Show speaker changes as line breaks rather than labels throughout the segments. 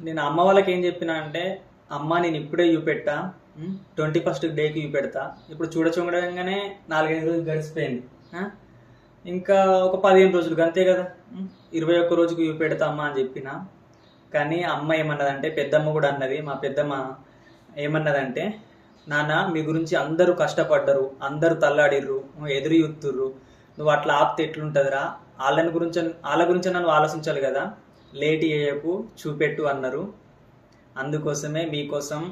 నేను అమ్మ వాళ్ళకి ఏం చెప్పినా అంటే అమ్మ నేను ఇప్పుడే చూపెట్టా ట్వంటీ ఫస్ట్ డేకి చూపెడతా ఇప్పుడు చూడ చూడగానే నాలుగైదు రోజులు గడిచిపోయింది. ఇంకా ఒక పదిహేను రోజులు అంతే కదా? ఇరవై ఒక్క రోజుకి చూపెడతా అమ్మ అని చెప్పిన. కానీ అమ్మ ఏమన్నదంటే పెద్దమ్మ కూడా అన్నది మా పెద్దమ్మ ఏమన్నదంటే నాన్న మీ గురించి అందరూ కష్టపడ్డరు అందరూ తల్లాడిర్రు ఎదురు చూతుర్రు నువ్వు అట్లా ఆపితే ఎట్లుంటుందిరా? వాళ్ళని గురించి వాళ్ళ గురించి నన్ను ఆలోచించాలి కదా? లేట్ చేయకు చూపెట్టు అన్నారు. అందుకోసమే మీకోసం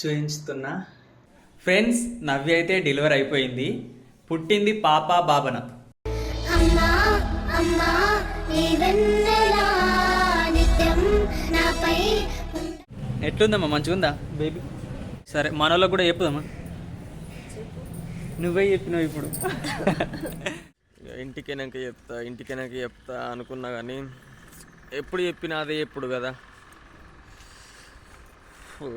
చూపించుతున్నా ఫ్రెండ్స్ నవ్య అయితే డెలివరీ అయిపోయింది. పుట్టింది పాప బాబన.
అమ్మా అమ్మా నీ వెన్నెలా నిత్యం నాపై
ఎట్లుందమ్మా? మంచిగా ఉందా బేబీ? సరే మనలో కూడా చెప్పుదమ్మా నువ్వే చెప్పినావు ఇప్పుడు.
ఇంటికెనాక చెప్తా ఇంటికెనాక చెప్తా అనుకున్నా కానీ ఎప్పుడు చెప్పినా అదే ఎప్పుడు కదా? ఫు.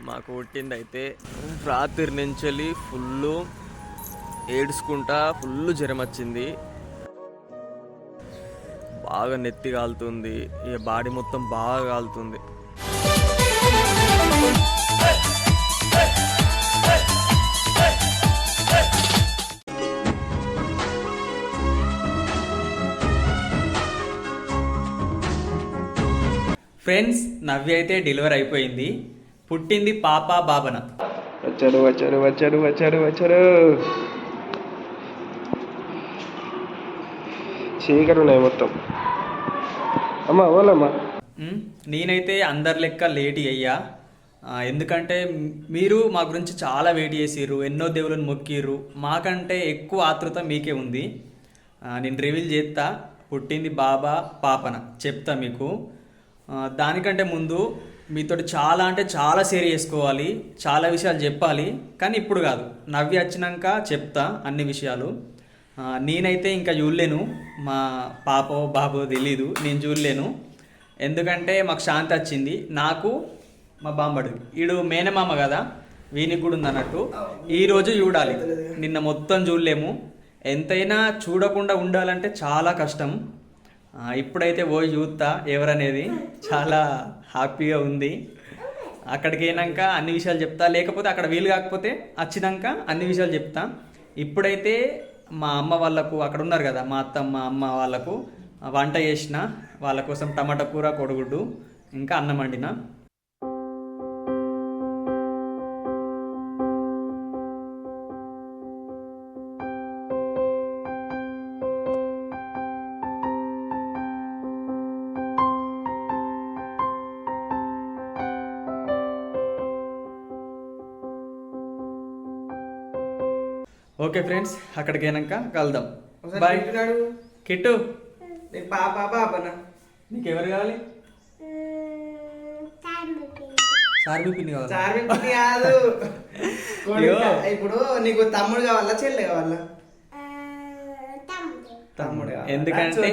మాకు పుట్టింది అయితే రాత్రి నుంచి ఫుల్ ఏడ్చుకుంటా ఫుల్ జ్వరం వచ్చింది. బాగా నెత్తి కాలుతుంది. ఇక బాడీ మొత్తం బాగా కాలుతుంది.
ఫ్రెండ్స్ నవ్య అయితే డెలివరీ అయిపోయింది. పుట్టింది పాప బాబన.
వచ్చాడు వచ్చాడు వచ్చాడు వచ్చాడు వచ్చాడు. చీకటి ఉన్నాయి మొత్తం. అమ్మా ఓలమ్మా.
ఉమ్, నేనైతే అందరి లెక్క లేట్ అయ్యా. ఎందుకంటే మీరు మా గురించి చాలా వెయిట్ చేసిర్రు ఎన్నో దేవులను మొక్కిర్రు. మాకంటే ఎక్కువ ఆతృత మీకే ఉంది. నేను రివీల్ చేస్తా. పుట్టింది బాబా పాపన. చెప్తా మీకు. దానికంటే ముందు మీతో చాలా అంటే చాలా షేర్ చేసుకోవాలి చాలా విషయాలు చెప్పాలి. కానీ ఇప్పుడు కాదు. నవ్వి వచ్చినాక చెప్తా అన్ని విషయాలు. నేనైతే ఇంకా చూడలేను. మా పాపో బాబో తెలీదు. నేను చూడలేను. ఎందుకంటే మాకు శాంతి వచ్చింది. నాకు మా బాంబడు వీడు మేనమామ కదా వీనికి కూడా ఉంది అన్నట్టు. ఈరోజు చూడాలి. నిన్న మొత్తం చూడలేము. ఎంతైనా చూడకుండా ఉండాలంటే చాలా కష్టం. ఇప్పుడైతే పోయి చూస్తా ఎవరనేది చాలా హ్యాపీగా ఉంది. అక్కడికి అయినాక అన్ని విషయాలు చెప్తా లేకపోతే అక్కడ వీలు కాకపోతే వచ్చినాక అన్ని విషయాలు చెప్తా. ఇప్పుడైతే మా అమ్మ వాళ్ళకు అక్కడ ఉన్నారు కదా మా అత్తమ్మ అమ్మ వాళ్ళకు వంట చేసిన వాళ్ళ కోసం టమాటా కూర కొడుగుడ్డు ఇంకా అన్నం వండిన. ఓకే ఫ్రెండ్స్ అక్కడికి అయినాక కలుద్దాం బాయ్. కిట్టు
పాప పాపనా
నీకు ఎవరు కావాలి? సార్బీ పిన్ని కావాలి?
చార్మి పిన్ని కాదు.
అయ్యో.
కొడుకా. ఇప్పుడు నీకు తమ్ముడు కావాలా చెల్లె కావాలా? తమ్ముడు?
ఎందుకంటే.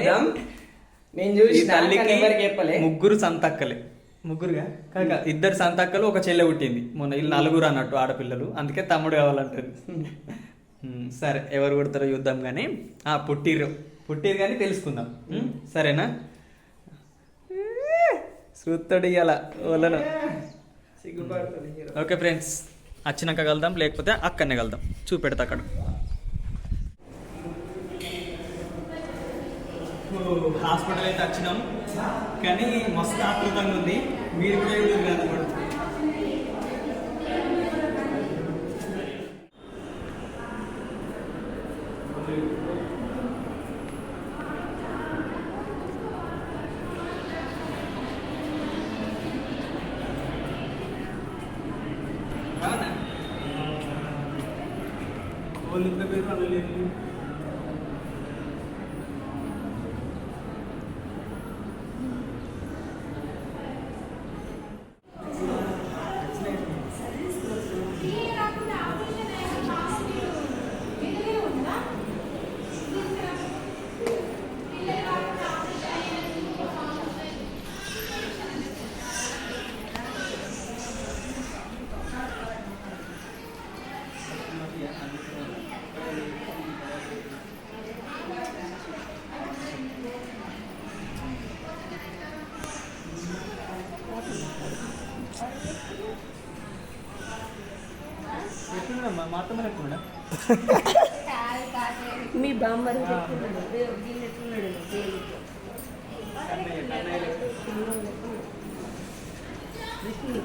నేను చూసి
తల్లికి
చెప్పలే?
ముగ్గురు సంతక్కలే. ముగ్గురుగా? కాక ఇద్దరు సంతక్కలు ఒక చెల్లె పుట్టింది. మొన్న వీళ్ళు నలుగురు అన్నట్టు ఆడపిల్లలు. అందుకే తమ్ముడు కావాలంటారు సరే ఎవరు కొడతారు చూద్దాం కానీ ఆ పుట్టిర్రు. పుట్టిరు కానీ తెలుసుకుందాం. సరేనా? చూస్తాడు ఇవాళ వాళ్ళను ఓకే ఫ్రెండ్స్ వచ్చినాక కలుద్దాం లేకపోతే అక్కడనే కలుద్దాం. చూపెడతా అక్కడ. హాస్పిటల్ అయితే వచ్చినాం కానీ మస్తు ఆకృతంగా ఉంది. మీరు కూడా ఎదురు మా లేకుండా
దేవుడితో.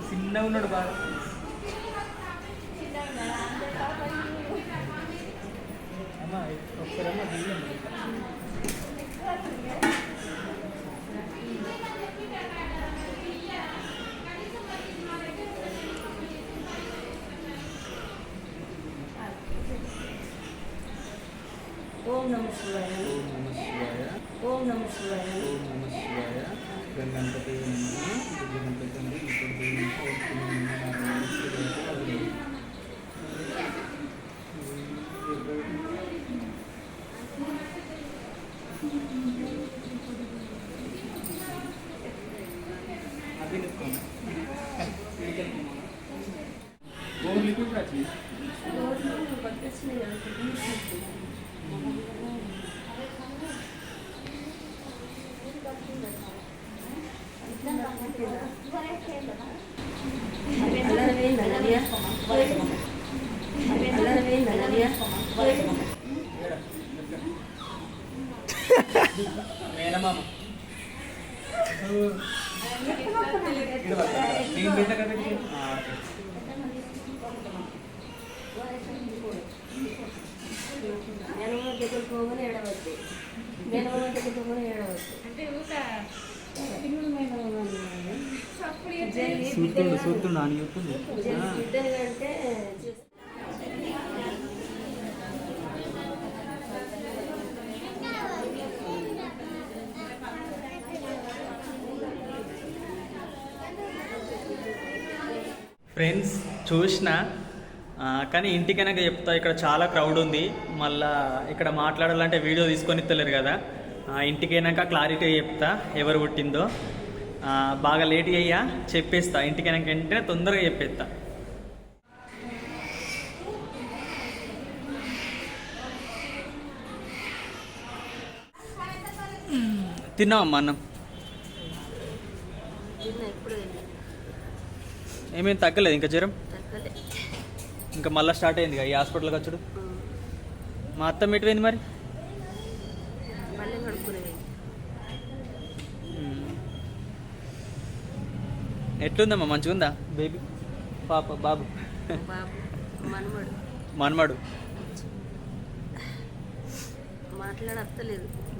చిన్నగా ఉన్నాడు బాగా. అమ్మా ఒకసారి ஓம் நம சிவாய ஓம்
நம சிவாய ஓம் நம சிவாய ஓம் நம சிவாய ಗಣಪತಿ
ಗಣಪತಿ నేను
దగ్గర పోగానే ఏడవద్దు నేను దగ్గర పోగానే ఏడవద్దు
చూస్తుండు ఫ్రెండ్స్ చూసిన కానీ ఇంటికైనాక చెప్తా ఇక్కడ చాలా క్రౌడ్ ఉంది. మళ్ళా ఇక్కడ మాట్లాడాలంటే వీడియో తీసుకొని ఇస్తలేరు కదా. ఇంటికైనాక క్లారిటీ చెప్తా ఎవరు పుట్టిందో. బాగా లేట్ అయ్యా చెప్పేస్తా. ఇంటికైనాక వెంటనే తొందరగా చెప్పేస్తా. తిన్నావమ్మా అన్నం? ఏమేమి తగ్గలేదు ఇంకా జ్వరం? ఇంకా మళ్ళీ స్టార్ట్ అయింది ఈ హాస్పిటల్కి వచ్చుడు? మా అత్త ఎటుపోయింది మరి? ఎట్లుందమ్మా? మంచిగా ఉందా బేబీ? పాప బాబు?
బాబు మనవడు
మనమడు.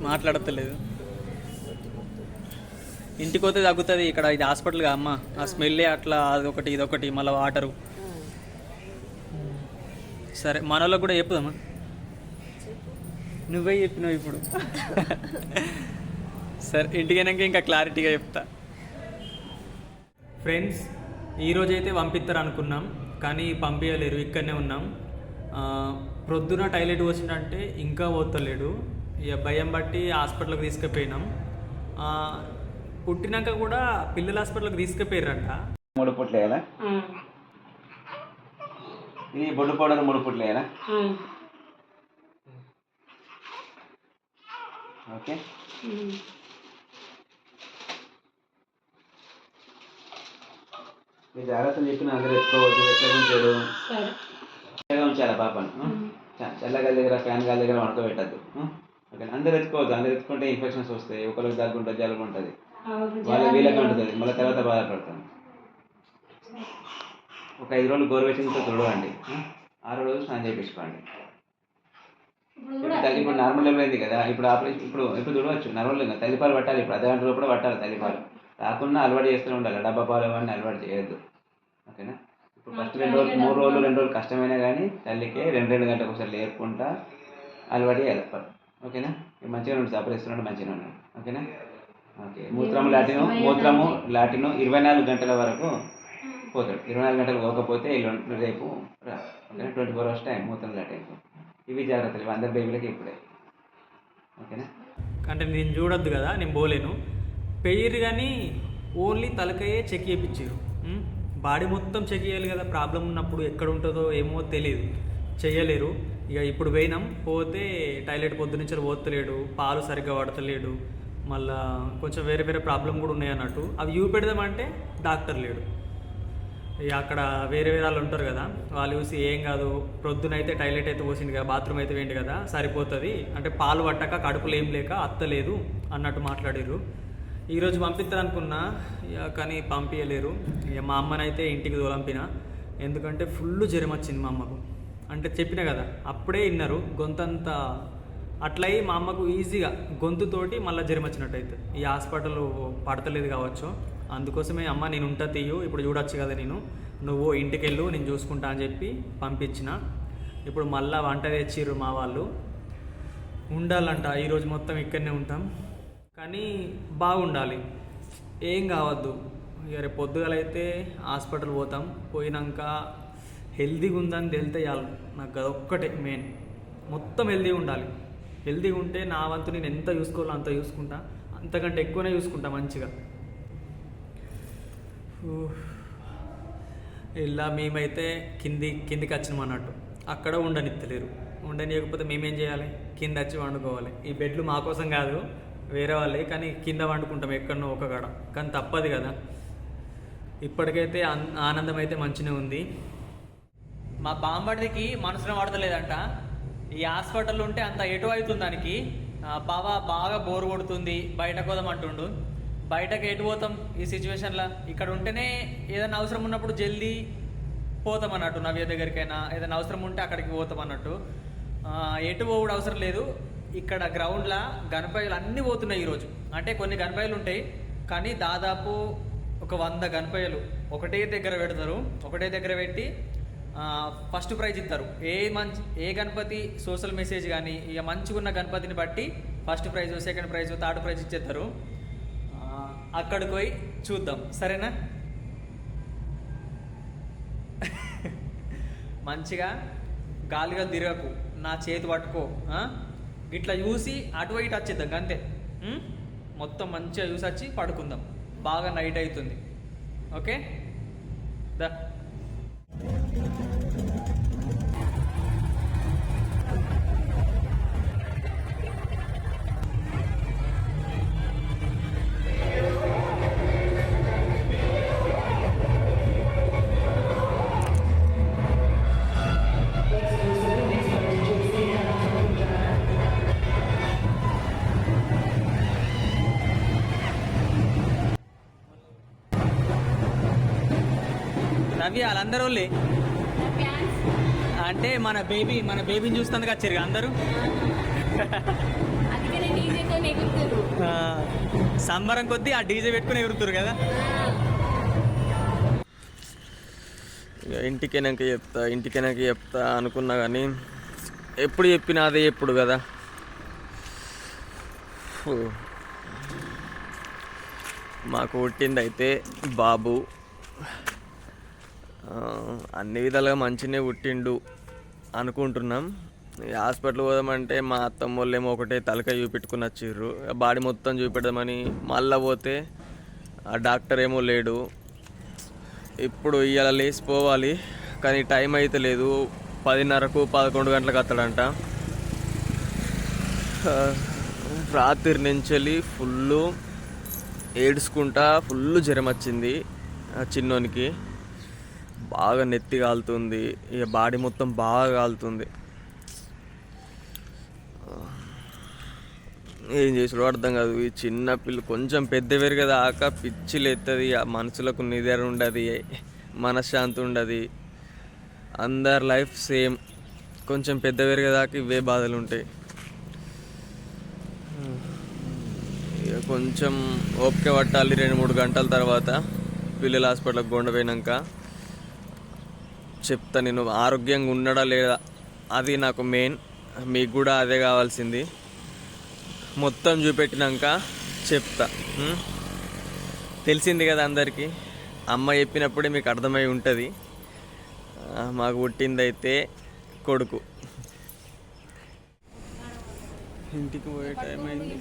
మాట్లాడతలేదు ఇంటికి పోతే తగ్గుతుంది. ఇక్కడ ఇది హాస్పిటల్గా అమ్మ. ఆ స్మెల్లే అట్లా అదొకటి ఇదొకటి మళ్ళీ వాటరు. సరే మనలో కూడా చెప్పుదమ్మా నువ్వే చెప్పినావు ఇప్పుడు. సరే ఇంటికైనాక ఇంకా క్లారిటీగా చెప్తా. ఫ్రెండ్స్ ఈరోజు అయితే పంపిస్తారు అనుకున్నాం కానీ పంపించలేరు ఇక్కడనే ఉన్నాం. ఆ, ప్రొద్దున టాయిలెట్ వచ్చిందంటే ఇంకా పోతలేడు. ఇక భయం బట్టి హాస్పిటల్కి తీసుకుపోయినాం. ఆ, పుట్టినాక కూడా పిల్లల హాస్పిటల్కి తీసుకుపోయారంట
మూడు పుట్లు వేయాలా ఇది బొడ్డు పౌడర్ మూడు పుట్లు వేయాలా? ఓకే. మీ జాగ్రత్తలు చెప్పిన అందరూ ఎత్తుకోవద్దు ఎట్లా ఉంచాడు చల్లగా ఉంచాలా పాపను? చల్లగాలి దగ్గర ఫ్యాన్ గాలి దగ్గర పడుకోబెట్టద్దు. ఓకే అందరూ ఎత్తుకోవద్దు. అందరు ఎత్తుకుంటే ఇన్ఫెక్షన్స్ వస్తాయి. ఒకరికి దగ్గు ఉంటుంది జలుబు ఉంటుంది. వాళ్ళ వీళ్ళకి ఉంటుంది. మళ్ళీ తర్వాత బాధపడతాం ఒక ఐదు రోజులు గోరువెచ్చనితో తుడవండి? ఆరో రోజు స్నానం చేయించుకోండి. ఇప్పుడు తల్లి ఇప్పుడు నార్మల్ లెవెల్ అయింది కదా ఇప్పుడు ఆపరేషన్ ఇప్పుడు ఇప్పుడు తుడవచ్చు? నార్మల్ ఇంకా తల్లిపాలు పట్టాలి ఇప్పుడు అర్ధ గంట లోపల పట్టాలి తల్లిపాలు రాకుండా అలవాటు చేస్తూనే ఉండాలి డబ్బా పాలు అవన్నీ అలవాటు చేయొద్దు. ఓకేనా? ఇప్పుడు ఫస్ట్ రెండు రోజులు మూడు రోజులు రెండు రోజులు కష్టమైనా కానీ తల్లికి రెండు రెండు గంటలకు ఒకసారి లేపుకుంటా అలవాటు చేయాలి. ఓకేనా? మంచిగా ఉంటుంది సపరేస్తున్నాడు మంచిగా ఉన్నాడు. ఓకేనా? ఓకే మూత్రము లాటిను మూత్రము లాటిను ఇరవై నాలుగు గంటల వరకు పోతాడు. ఇరవై నాలుగు గంటలు పోకపోతే ఎల్లుండి రేపు ఓకేనా ట్వంటీ ఫోర్ అవర్స్ టైం మూత్రం లాటిన్ ఇవి జాగ్రత్తలు ఇవి అందరి బేబీలకి ఇప్పుడే. ఓకేనా?
అంటే నేను చూడొద్దు కదా నేను పోలేను. పెయిర్ కానీ ఓన్లీ తలకయే చెక్ చేయించారు బాడీ మొత్తం చెక్ చేయాలి కదా ప్రాబ్లం ఉన్నప్పుడు ఎక్కడ ఉంటుందో ఏమో తెలియదు. చేయలేరు ఇక ఇప్పుడు పోయినాం పోతే టాయిలెట్ పొద్దు పోతలేడు పాలు సరిగ్గా పడతలేడు మళ్ళా కొంచెం వేరే వేరే ప్రాబ్లం కూడా ఉన్నాయి అన్నట్టు. అవి చూపెడదామంటే డాక్టర్ లేడు. ఇక అక్కడ వేరే వేరే వాళ్ళు ఉంటారు కదా వాళ్ళు చూసి ఏం కాదు ప్రొద్దునైతే టాయిలెట్ అయితే పోసింది కదా బాత్రూమ్ అయితే వేయండి కదా సరిపోతుంది. అంటే పాలు పట్టక కడుపులో ఏం లేక అత్తలేదు అన్నట్టు మాట్లాడారు ఈరోజు పంపిస్తారు అనుకున్నా ఇక కానీ పంపించలేరు ఇక మా అమ్మనైతే ఇంటికి తోలంపిన. ఎందుకంటే ఫుల్ జ్వరం వచ్చింది మా అమ్మకు. అంటే చెప్పిన కదా అప్పుడే విన్నారు గొంతంతా అట్లయి మా అమ్మకు ఈజీగా గొంతుతోటి మళ్ళీ జ్వరం వచ్చినట్టు అవుతుంది ఈ హాస్పిటల్ పడతలేదు కావచ్చు. అందుకోసమే అమ్మ నేను ఉంటా తీయు ఇప్పుడు చూడొచ్చు కదా నేను. నువ్వు ఇంటికి వెళ్ళు నేను చూసుకుంటా అని చెప్పి పంపించిన. ఇప్పుడు మళ్ళా వంట తెచ్చిర్రు మా వాళ్ళు. ఉండాలంట ఈరోజు మొత్తం ఇక్కడనే ఉంటాం. కానీ బాగుండాలి. ఏం కావద్దు. ఇక రేపు పొద్దుగాలైతే హాస్పిటల్ పోతాం. పోయినాక హెల్దీగా ఉందని తెలితే చాలు. నాకు అదొక్కటే మెయిన్. మొత్తం హెల్దీగా ఉండాలి. హెల్దీగా ఉంటే నా వంతు నేను ఎంత చూసుకోవాలో అంత చూసుకుంటా. అంతకంటే ఎక్కువనే చూసుకుంటా మంచిగా. ఇలా మేమైతే కింది కిందికి వచ్చినాం అన్నట్టు. అక్కడ ఉండనిత్తలేరు. ఉండనియకపోతే మేమేం చేయాలి? కింద వచ్చి వండుకోవాలి. ఈ బెడ్లు మా కోసం కాదు వేరే వాళ్ళే కానీ కింద వండుకుంటాం ఎక్కడనో ఒక కాడ. కానీ తప్పదు కదా. ఇప్పటికైతే ఆనందం అయితే మంచిగా ఉంది. మా బాంబడికి మనసులో పడతలేదంట ఈ హాస్పిటల్ ఉంటే అంత ఎటు అవుతుంది దానికి? ఆ, బావ బాగా బోరు కొడుతుంది బయటకు కోదం అంటుండు. బయటకు ఎటు పోతాం ఈ సిచ్యువేషన్లో? ఇక్కడ ఉంటేనే ఏదైనా అవసరం ఉన్నప్పుడు జల్దీ పోతాం అన్నట్టు నవ్య దగ్గరికైనా. ఏదైనా అవసరం ఉంటే అక్కడికి పోతాం అన్నట్టు. ఎటు పోవుడు అవసరం లేదు. ఇక్కడ గ్రౌండ్లో గణపయ్యలు అన్నీ పోతున్నాయి ఈరోజు. అంటే కొన్ని గణపయ్యలు ఉంటాయి కానీ దాదాపు ఒక వంద గనపాయలు ఒకటే దగ్గర పెడతారు. ఒకటే దగ్గర పెట్టి ఫస్ట్ ప్రైజ్ ఇస్తారు. ఏ మంచి ఏ గణపతి సోషల్ మెసేజ్ కానీ ఇక మంచిగా ఉన్న గణపతిని బట్టి first prize second prize third prize ఇచ్చేస్తారు. అక్కడికి పోయి చూద్దాం. సరేనా? మంచిగా గాలిగా తిరగకు. నా చేతి పట్టుకో. ఇట్లా చూసి అటు ఇటు వచ్చేద్దాం అంతే. మొత్తం మంచిగా చూసి వచ్చి పడుకుందాం. బాగా నైట్ అవుతుంది. ఓకే? దా. నవ్య వాళ్ళందరూ వాళ్ళే అంటే మన బేబీ మన బేబీని చూస్తుంది వచ్చారు అందరూ? సంబరం కొద్దీ ఆ డీజే పెట్టుకుని ఎగురుతారు కదా?
ఇక ఇంటికెనాక చెప్తా ఇంటికెనాక చెప్తా అనుకున్నా కానీ ఎప్పుడు చెప్పినా అదే ఎప్పుడు కదా? మాకు పుట్టిందైతే బాబు. అన్ని విధాలుగా మంచిగానే పుట్టిండు అనుకుంటున్నాం. ఈ హాస్పిటల్ పోదామంటే మా అత్తమ్మ వాళ్ళేమో ఒకటే తలకాయ చూపెట్టుకుని వచ్చిర్రు. బాడీ మొత్తం చూపెడదామని మళ్ళా పోతే ఆ డాక్టర్ ఏమో లేడు. ఇప్పుడు ఇవాళ లేచిపోవాలి కానీ టైం అయితే లేదు. పదిన్నరకు పదకొండు గంటలకు వస్తాడంట. రాత్రి నుంచి వెళ్ళి ఫుల్ ఏడుచుకుంటా ఫుల్ జ్వరం వచ్చింది ఆ చిన్నోనికి. బాగా నెత్తి కాలుతుంది. ఇక బాడీ మొత్తం బాగా కాలుతుంది. ఏం చేసాడో అర్థం కాదు. ఈ చిన్న పిల్ల కొంచెం పెద్ద పెరిగే దాకా పిచ్చిలు లేస్తుంది ఆ మనసులకు నిద్ర ఉండదు. మనశ్శాంతి ఉండదు. అందరి లైఫ్ సేమ్. కొంచెం పెద్ద పెరిగేదాకా ఇవే బాధలు ఉంటాయి. ఇక కొంచెం ఓపిక పట్టాలి. రెండు మూడు గంటల తర్వాత పిల్లల హాస్పిటల్కి గుండ పోయినాక. చెప్తా నేను ఆరోగ్యంగా ఉండడా లేదా అది నాకు మెయిన్. మీకు కూడా అదే కావాల్సింది. మొత్తం చూపెట్టినాక చెప్తా తెలిసింది కదా అందరికీ అమ్మ చెప్పినప్పుడే మీకు అర్థమై ఉంటుంది. మాకు పుట్టిందైతే కొడుకు. ఇంటికి పోయే టైం అయింది.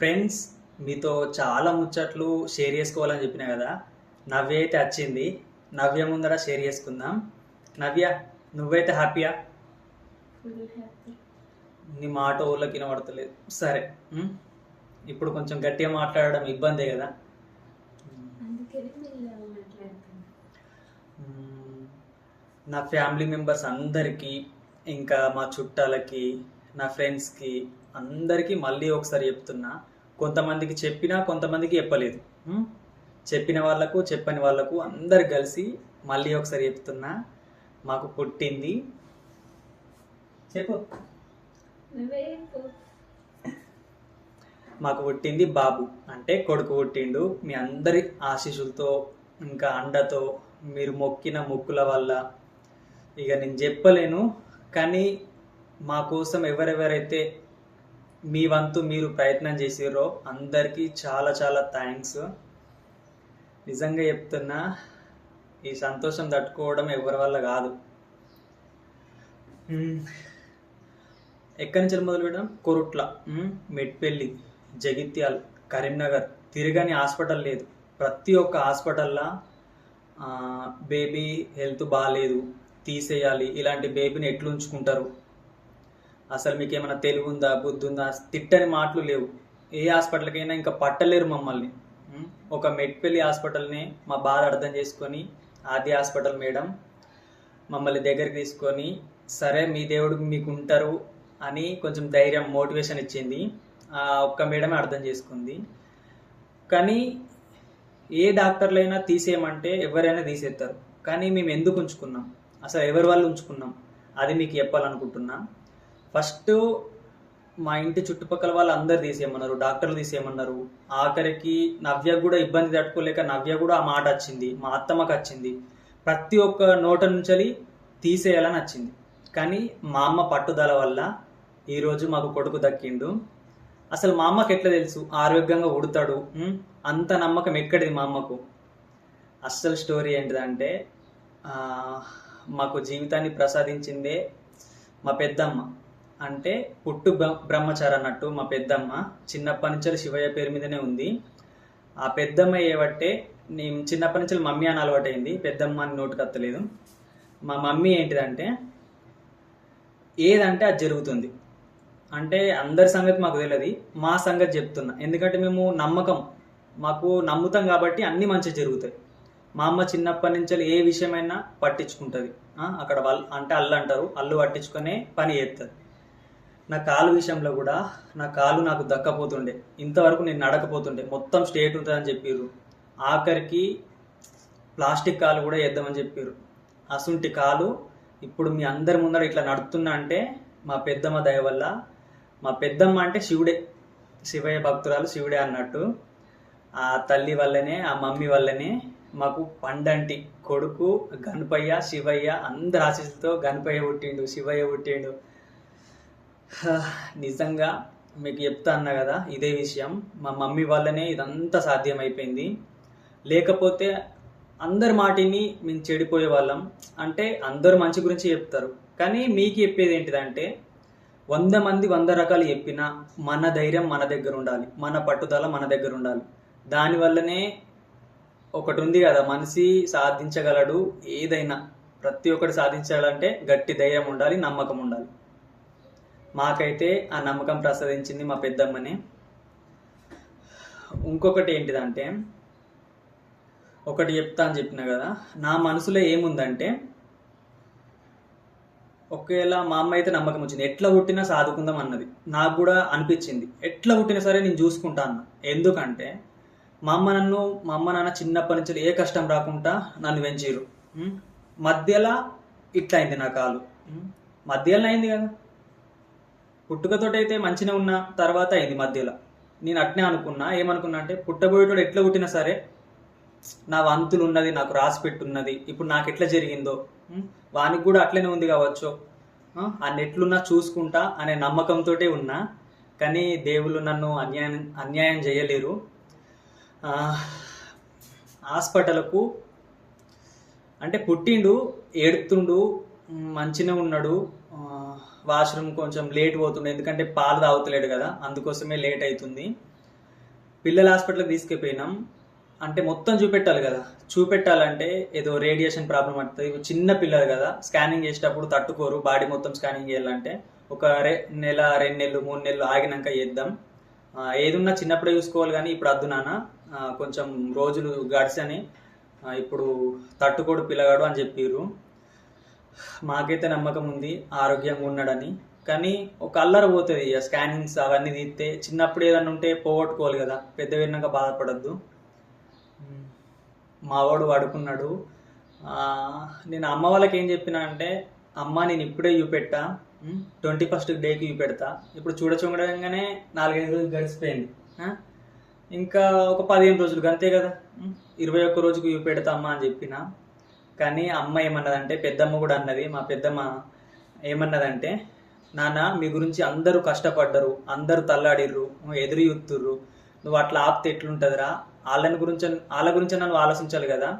ఫ్రెండ్స్ మీతో చాలా ముచ్చట్లు షేర్ చేసుకోవాలని చెప్పిన కదా నవ్య అయితే వచ్చింది. నవ్య ముందర షేర్ చేసుకుందాం. నవ్య నువ్వైతే హ్యాపీయా? నీ మాట ఊళ్ళకి వినబడతలేదు. సరే? ఇప్పుడు కొంచెం గట్టిగా మాట్లాడడం ఇబ్బందే కదా. నా ఫ్యామిలీ మెంబర్స్ అందరికీ ఇంకా మా చుట్టాలకి నా ఫ్రెండ్స్కి అందరికీ మళ్ళీ ఒకసారి చెప్తున్నా. కొంతమందికి చెప్పినా కొంతమందికి చెప్పలేదు? చెప్పిన వాళ్ళకు చెప్పని వాళ్ళకు అందరు కలిసి మళ్ళీ ఒకసారి చెప్తున్నా మాకు పుట్టింది. చెప్పు. మాకు పుట్టింది బాబు. అంటే కొడుకు పుట్టిండు. మీ అందరి ఆశీస్సులతో ఇంకా అండతో మీరు మొక్కిన మొక్కుల వల్ల ఇక నేను చెప్పలేను. కానీ మా కోసం ఎవరెవరైతే మీ వంతు మీరు ప్రయత్నం చేసిర్రో అందరికీ చాలా చాలా థ్యాంక్స్ నిజంగా చెప్తున్నా ఈ సంతోషం తట్టుకోవడం ఎవరి వల్ల కాదు. ఎక్కడి నుంచి మొదలు పెట్టడం కొరుట్ల. మెట్పెల్లి జగిత్యాల్ కరీంనగర్. తిరగని హాస్పిటల్ లేదు. ప్రతి ఒక్క హాస్పిటల్లో బేబీ హెల్త్ బాగాలేదు తీసేయాలి. ఇలాంటి బేబీని ఎట్లు ఉంచుకుంటారు అసలు మీకు ఏమైనా తెలివి ఉందా బుద్ధి ఉందా తిట్టని మాటలు లేవు. ఏ హాస్పిటల్కైనా ఇంకా పట్టలేరు మమ్మల్ని. ఒక మెట్పల్లి హాస్పిటల్ని మా బాధ అర్థం చేసుకొని ఆది హాస్పిటల్ మేడం మమ్మల్ని దగ్గరికి తీసుకొని సరే మీ దేవుడు మీకు ఉంటారు అని కొంచెం ధైర్యం మోటివేషన్ ఇచ్చింది. ఆ ఒక్క మేడమే అర్థం చేసుకుంది. కానీ ఏ డాక్టర్లైనా తీసేయమంటే ఎవరైనా తీసేస్తారు కానీ మేము ఎందుకు ఉంచుకున్నాం? అసలు ఎవరి వాళ్ళు ఉంచుకున్నాం? అది మీకు చెప్పాలనుకుంటున్నాం. ఫస్ట్ మా ఇంటి చుట్టుపక్కల వాళ్ళు అందరు తీసేయమన్నారు డాక్టర్లు తీసేయమన్నారు. ఆఖరికి నవ్య కూడా ఇబ్బంది తట్టుకోలేక నవ్య కూడా ఆ మాట వచ్చింది మా అత్తమ్మకి వచ్చింది ప్రతి ఒక్క నోట నుంచి తీసేయాలని వచ్చింది కానీ మా అమ్మ పట్టుదల వల్ల ఈరోజు మాకు కొడుకు దక్కిండు. అసలు మా అమ్మకి ఎట్లా తెలుసు? ఆరోగ్యంగా ఉడతాడు. అంత నమ్మకం ఎక్కడిది మా అమ్మకు? అస్సలు స్టోరీ ఏంటిదంటే మాకు జీవితాన్ని ప్రసాదించిందే మా పెద్దమ్మ. అంటే పుట్టు బ్రహ్మచారి అన్నట్టు మా పెద్దమ్మ చిన్నప్పటి నుంచి శివయ్య పేరు మీదనే ఉంది. ఆ పెద్దమ్మ ఏవట్టే నేను చిన్నప్పటి నుంచి మమ్మీ అని అలవాటైంది పెద్దమ్మ అని నోటుకు అత్తలేదు మా మమ్మీ ఏంటిదంటే ఏదంటే అది జరుగుతుంది. అంటే అందరి సంగతి మాకు తెలియదు మా సంగతి చెప్తున్నా. ఎందుకంటే మేము నమ్మకం మాకు నమ్ముతాం కాబట్టి అన్ని మంచి జరుగుతాయి. మా అమ్మ చిన్నప్పటి నుంచి ఏ విషయమైనా పట్టించుకుంటుంది. అక్కడ వాళ్ళు అంటే అల్లు అంటారు అల్లు పట్టించుకునే పని చేస్తుంది నా కాలు విషయంలో కూడా నా కాలు నాకు దక్కపోతుండే ఇంతవరకు నేను నడకపోతుండే. మొత్తం స్టేట్ ఉంటుందని చెప్పారు ఆఖరికి ప్లాస్టిక్ కాలు కూడా వేద్దామని చెప్పారు అసుంటి కాలు ఇప్పుడు మీ అందరి ముందర ఇట్లా నడుతున్నా అంటే మా పెద్దమ్మ దయ వల్ల మా పెద్దమ్మ అంటే శివుడే. శివయ్య భక్తురాలు శివుడే అన్నట్టు. ఆ తల్లి వల్లనే ఆ మమ్మీ వల్లనే మాకు పండంటి కొడుకు గణపయ్య శివయ్య అందరి ఆశీస్సులతో గణపయ్య పుట్టిండు శివయ్య పుట్టిండు. నిజంగా మీకు చెప్తా అన్నా కదా ఇదే విషయం. మా మమ్మీ వల్లనే ఇదంతా సాధ్యమైపోయింది. లేకపోతే అందరి మాటిని మేము చెడిపోయే వాళ్ళం. అంటే అందరు మంచి గురించి చెప్తారు. కానీ మీకు చెప్పేది ఏంటిదంటే వంద మంది వంద రకాలు చెప్పినా మన ధైర్యం మన దగ్గర ఉండాలి. మన పట్టుదల మన దగ్గర ఉండాలి. దానివల్లనే ఒకటి ఉంది కదా మనిషి సాధించగలడు ఏదైనా. ప్రతి ఒక్కటి సాధించాలంటే గట్టి ధైర్యం ఉండాలి నమ్మకం ఉండాలి. మాకైతే ఆ నమ్మకం ప్రసాదించింది మా పెద్దమ్మని. ఇంకొకటి ఏంటిదంటే ఒకటి చెప్తా అని చెప్పిన కదా నా మనసులో ఏముందంటే ఒకవేళ మా అమ్మ అయితే నమ్మకం వచ్చింది. ఎట్లా పుట్టినా సాదుకుందాం అన్నది. నాకు కూడా అనిపించింది. ఎట్లా పుట్టినా సరే నేను చూసుకుంటాను ఎందుకంటే మా అమ్మ నన్ను మా అమ్మ నాన్న చిన్నప్పటి నుంచి ఏ కష్టం రాకుండా నన్ను పెంచారు మధ్యలో ఇట్లా అయింది నా కాలు. మధ్యలో అయింది కదా. పుట్టుకతోటైతే అయితే మంచిగా ఉన్న తర్వాత ఇది మధ్యలో. నేను అట్నే అనుకున్నా. ఏమనుకున్నా అంటే పుట్టబోయేటోడు ఎట్లా పుట్టినా సరే నా వంతులు ఉన్నది నాకు రాసి పెట్టున్నది ఇప్పుడు నాకు ఎట్లా జరిగిందో వానికి కూడా అట్లనే ఉంది కావచ్చు. ఆ, అన్ని ఎట్లున్నా చూసుకుంటా అనే నమ్మకంతో ఉన్నా. కానీ దేవుళ్ళు నన్ను అన్యాయం అన్యాయం చేయలేరు. హాస్పిటల్కు అంటే పుట్టిండు ఏడుతుండు మంచిగా ఉన్నాడు. వాష్రూమ్ కొంచెం లేట్ పోతుండే ఎందుకంటే పాలు తాగుతలేడు కదా అందుకోసమే లేట్ అవుతుంది పిల్లల హాస్పిటల్కి తీసుకుపోయినాం. అంటే మొత్తం చూపెట్టాలి కదా. చూపెట్టాలంటే ఏదో రేడియేషన్ ప్రాబ్లం అవుతుంది చిన్న పిల్లలు కదా స్కానింగ్ చేసేటప్పుడు తట్టుకోరు బాడీ మొత్తం స్కానింగ్ చేయాలంటే. ఒక రె నెల రెండు నెలలు మూడు నెలలు ఆగినాక చేద్దాం. ఏదున్నా చిన్నప్పుడే చూసుకోవాలి కానీ ఇప్పుడు అద్దు నాన్న. కొంచెం రోజులు గడిచని ఇప్పుడు తట్టుకోడు పిల్లగాడు అని చెప్పిర్రు. మాకైతే నమ్మకం ఉంది ఆరోగ్యంగా ఉన్నాడని. కానీ ఒక అల్లరి పోతుంది ఇక స్కానింగ్స్ అవన్నీ తీస్తే చిన్నప్పుడు ఏదన్నా ఉంటే పోగొట్టుకోవాలి కదా పెద్ద విన్నాక బాధపడద్దు. మావాడు పడుకున్నాడు. నేను అమ్మ వాళ్ళకి ఏం చెప్పినా అంటే అమ్మ నేను ఇప్పుడే చూపెట్టా ట్వంటీ ఫస్ట్ డేకి చూపెడతా ఇప్పుడు చూడ చూడగానే నాలుగైదు రోజులు గడిచిపోయింది ఇంకా ఒక పదిహేను రోజులు అంతే కదా ఇరవై ఒక్క రోజుకు చూపెడతా అమ్మ అని చెప్పిన. కానీ అమ్మ ఏమన్నదంటే పెద్దమ్మ కూడా అన్నది మా పెద్దమ్మ ఏమన్నదంటే నాన్న మీ గురించి అందరూ కష్టపడ్డరు అందరూ తల్లాడిర్రు నువ్వు ఎదురు చూస్తుర్రు నువ్వు అట్లా ఆపితే ఎట్లుంటుందిరా? వాళ్ళని గురించి వాళ్ళ గురించి నన్ను ఆలోచించాలి కదా?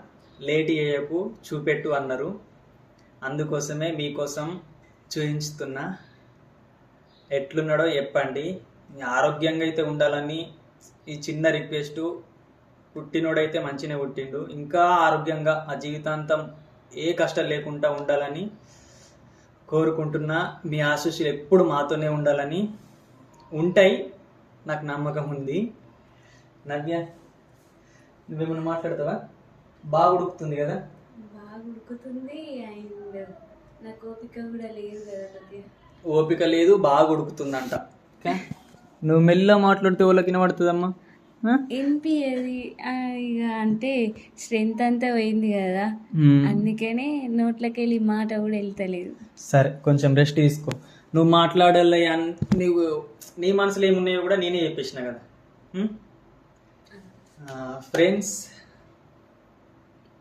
లేట్ చేయకు చూపెట్టు అన్నారు. అందుకోసమే మీకోసం చూపించుతున్నా ఎట్లున్నాడో చెప్పండి. ఆరోగ్యంగా అయితే ఉండాలని ఈ చిన్న రిక్వెస్ట్ పుట్టినోడైతే మంచిగా పుట్టిండు. ఇంకా ఆరోగ్యంగా ఆ జీవితాంతం ఏ కష్టం లేకుండా ఉండాలని కోరుకుంటున్నా. మీ ఆశీస్సులు ఎప్పుడు మాతోనే ఉండాలని ఉంటాయి. నాకు నమ్మకం ఉంది. నవ్య నువ్వేమన్నా మాట్లాడతావా? బాగా ఉడుకుతుంది కదా?
బాగా ఉడుకుతుంది. అండ్ నాకు ఓపిక కూడా లేదు కదా
ఓపిక లేదు బాగా ఉడుకుతుందంట. ఓకే? నువ్వు మెల్ల మాట్లాడితే వాళ్ళకి వినబడుతుందమ్మా?
అది ఇక అంటే స్ట్రెంత్ అంతా పోయింది కదా. అందుకనే నోట్లోకి వెళ్ళి మాట కూడా వెళ్తలేదు.
సరే కొంచెం రెస్ట్ తీసుకో. నువ్వు మాట్లాడాలి నువ్వు నీ మనసులో ఏమున్నాయో కూడా నేనే చెప్పేసిన కదా. Friends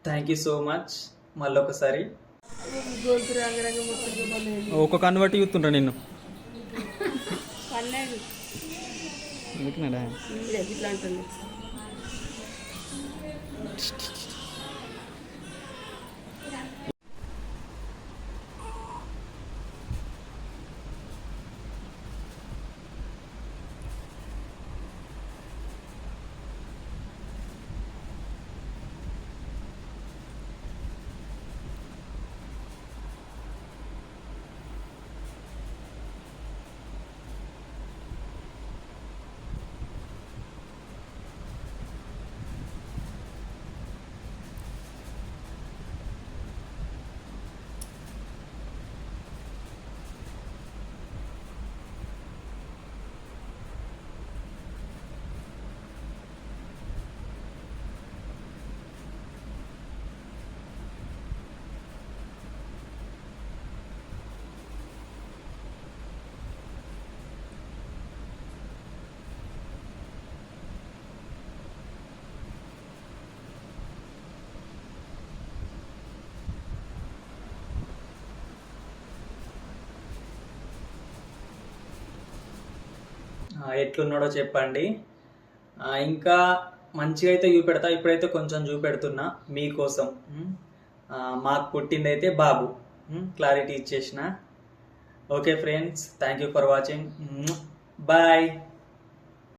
thank you so much మళ్ళీ ఒకసారి ఒక కన్ను బట్టి చూస్తుంటా నిన్ను. ఎందుకున్నాడా
ఇట్లా అంటుంది
ఎట్లున్నాడో చెప్పండి. ఇంకా మంచిగా అయితే చూపెడతా ఇప్పుడైతే కొంచెం చూపెడుతున్నా మీకోసం. మాకు పుట్టిందైతే బాబు. క్లారిటీ ఇచ్చేసిన. Okay friends thank you for watching. Bye.